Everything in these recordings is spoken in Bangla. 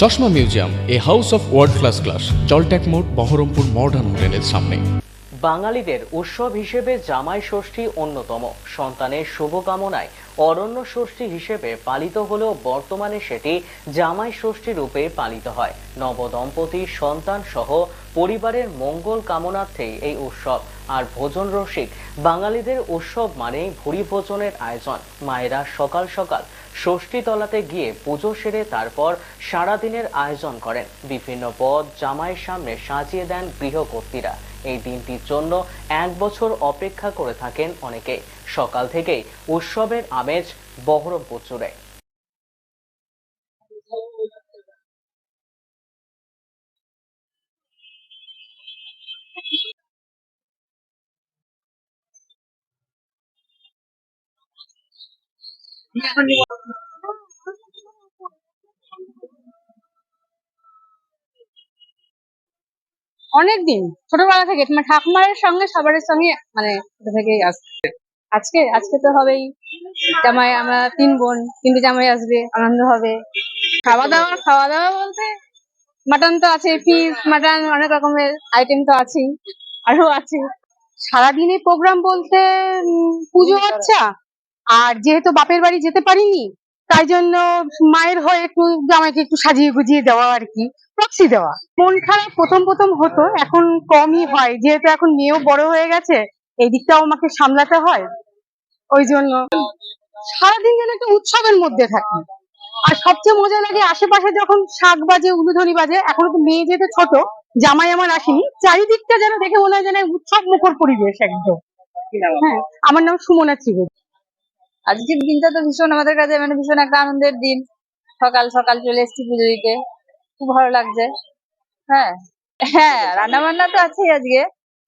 চশমা museum, a house of world class class জলট্যাক মোড়, বহরমপুর মডার্ন হোটেলের সামনে। বাঙালিদের উৎসব হিসেবে জামাই ষষ্ঠী অন্যতম। সন্তানের শুভকামনায় অরণ্য ষষ্ঠী হিসেবে পালিত হলেও বর্তমানে সেটি জামাই ষষ্ঠী রূপে পালিত হয়। নবদম্পতি সন্তান সহ পরিবারের মঙ্গল কামনার্থেই এই উৎসব। আর ভোজন রসিক বাঙালিদের উৎসব মানেই ভুরি ভোজনের আয়োজন। মায়েরা সকাল সকাল ষষ্ঠী তলাতে গিয়ে পুজো সেরে তারপর সারাদিনের আয়োজন করেন। বিভিন্ন পদ জামাইয়ের সামনে সাজিয়ে দেন গৃহকর্তীরা এই দিনটির জন্য এক বছর অপেক্ষা করে থাকেন অনেকে। সকাল থেকেই উৎসবের আমেজ বহরমপুর জুড়ে। অনেক দিন ছোটবেলা থেকে মানে ঠাকুমার সঙ্গে সবার সঙ্গে মানে ছোট থেকেই আসছে আজকে আজকে তো হবেই। জামাই আমরা তিন বোন তিনটে জামাই আসবে আনন্দ হবে। খাওয়া দাওয়া খাওয়া দাওয়া বলতে মাটন তো আছে ফিশ মাটন অনেক রকমের আইটেম তো আছেই আরও আছে। সারাদিনে প্রোগ্রাম বলতে পুজো আচ্ছা আর যেহেতু বাপের বাড়ি যেতে পারিনি, তাই জন্য মায়ের হয়ে একটু জামাইকে একটু সাজিয়ে গুজিয়ে দেওয়া আর কি প্রক্সি দেওয়া। মন খারাপ প্রথম প্রথম হতো, এখন কমই হয়। যেহেতু এখন মেয়েও বড় হয়ে গেছে, এই দিকটাও আমাকে সামলাতে হয়। ওই জন্য সারাদিন যেন একটা উৎসবের মধ্যে থাকি। আর সবচেয়ে মজা লাগে আশেপাশে যখন শাক বাজে উলুধনি বাজে, এখন তো মেয়ে যেহেতু ছোট, জামাই আমার আসেনি, চারিদিকটা যেন দেখে মনে হয় যেন উৎসব মুখর পরিবেশ একদম। হ্যাঁ আমার নাম সুমনা ত্রিবেদী। আজকের দিনটা তো ভীষণ আমাদের কাছে মানে ভীষণ একটা আনন্দের দিন। সকাল সকাল চলে এসেছি পুজো দিতে। খুব ভালো লাগছে। হ্যাঁ হ্যাঁ রান্না বান্না তো আছেই আজকে,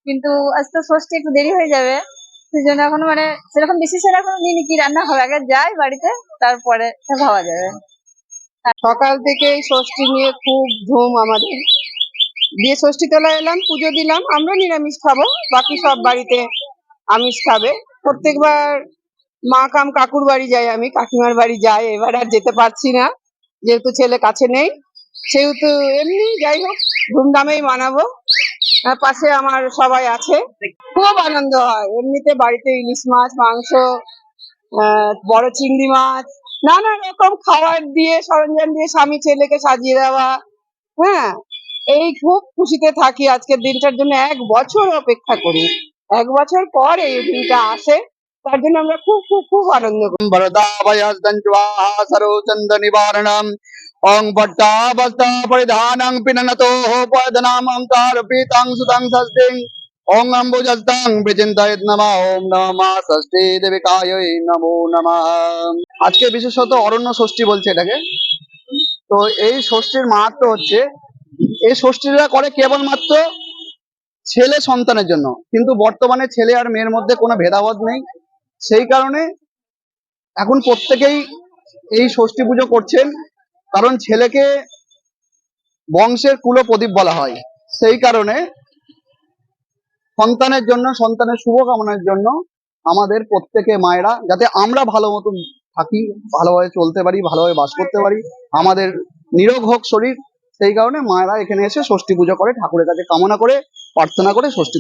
কিন্তু আজ তো ষষ্ঠী, একটু দেরি হয়ে যাবে। সেই জন্য এখনও মানে সেরকম ডিসিশন এখনও নিইনি কি রান্না হবে? আগে যাই বাড়িতে, তারপরে ভাবা যাবে। সকাল থেকেই ষষ্ঠী নিয়ে খুব ধুম আমাদের। দিয়ে ষষ্ঠী তোলা এলাম, পুজো দিলাম আমরা নিরামিষ খাব, বাকি সব বাড়িতে আমিষ খাবে। প্রত্যেকবার মা কাম কাকুর বাড়ি যাই আমি, কাকিমার বাড়ি যাই, এবার আর যেতে পারছি না। যেহেতু ছেলে কাছে নেই, সেহেতু এমনি যাই হোক, ধুমধামেই মানাবো। পাশে আমার সবাই আছে। খুব আনন্দ হয়। এমনিতে বাড়িতে ইলিশ মাছ, মাংস বড় চিংড়ি মাছ, নানা রকম খাবার দিয়ে, সরঞ্জাম দিয়ে স্বামী ছেলেকে সাজিয়ে দেওয়া। হ্যাঁ এই খুব খুশিতে থাকি আজকের দিনটার জন্য। এক বছর অপেক্ষা করি। এক বছর পর এই দিনটা আসে। তার জন্য আমরা খুব খুব খুব আনন্দ করি। ভরদাভয়স্তঞ্চন্দ নিবারণম অং পট্টাবস্তা পরিধানং পিননতো পদনামং সুতং ষষ্ঠিং ওং অম্বুজস্তাং বিচিন্তয়ত নমা ওম নমা ষষ্ঠী দেবিকায় নমো নমা। আজকে বিশেষত অরণ্য ষষ্ঠী বলছে এটাকে। তো এই ষষ্ঠীর মাহাত্ম হচ্ছে, এই ষষ্ঠীরা করে কেবলমাত্র ছেলে সন্তানের জন্য। কিন্তু বর্তমানে ছেলে আর মেয়ের মধ্যে কোনো ভেদাভেদ নেই। সেই কারণে এখন প্রত্যেকেই এই ষষ্ঠী পুজো করছেন, কারণ ছেলেকে বংশের কুলো প্রদীপ বলা হয়। সেই কারণে সন্তানের জন্য, সন্তানের শুভকামনার জন্য আমাদের প্রত্যেকে মায়েরা, যাতে আমরা ভালো মতো থাকি, ভালোভাবে চলতে পারি, ভালোভাবে বাস করতে পারি, আমাদের নিরোগ হোক শরীর, সেই কারণে মায়েরা এখানে এসে ষষ্ঠী পুজো করে, ঠাকুরের কাছে কামনা করে, প্রার্থনা করে ষষ্ঠী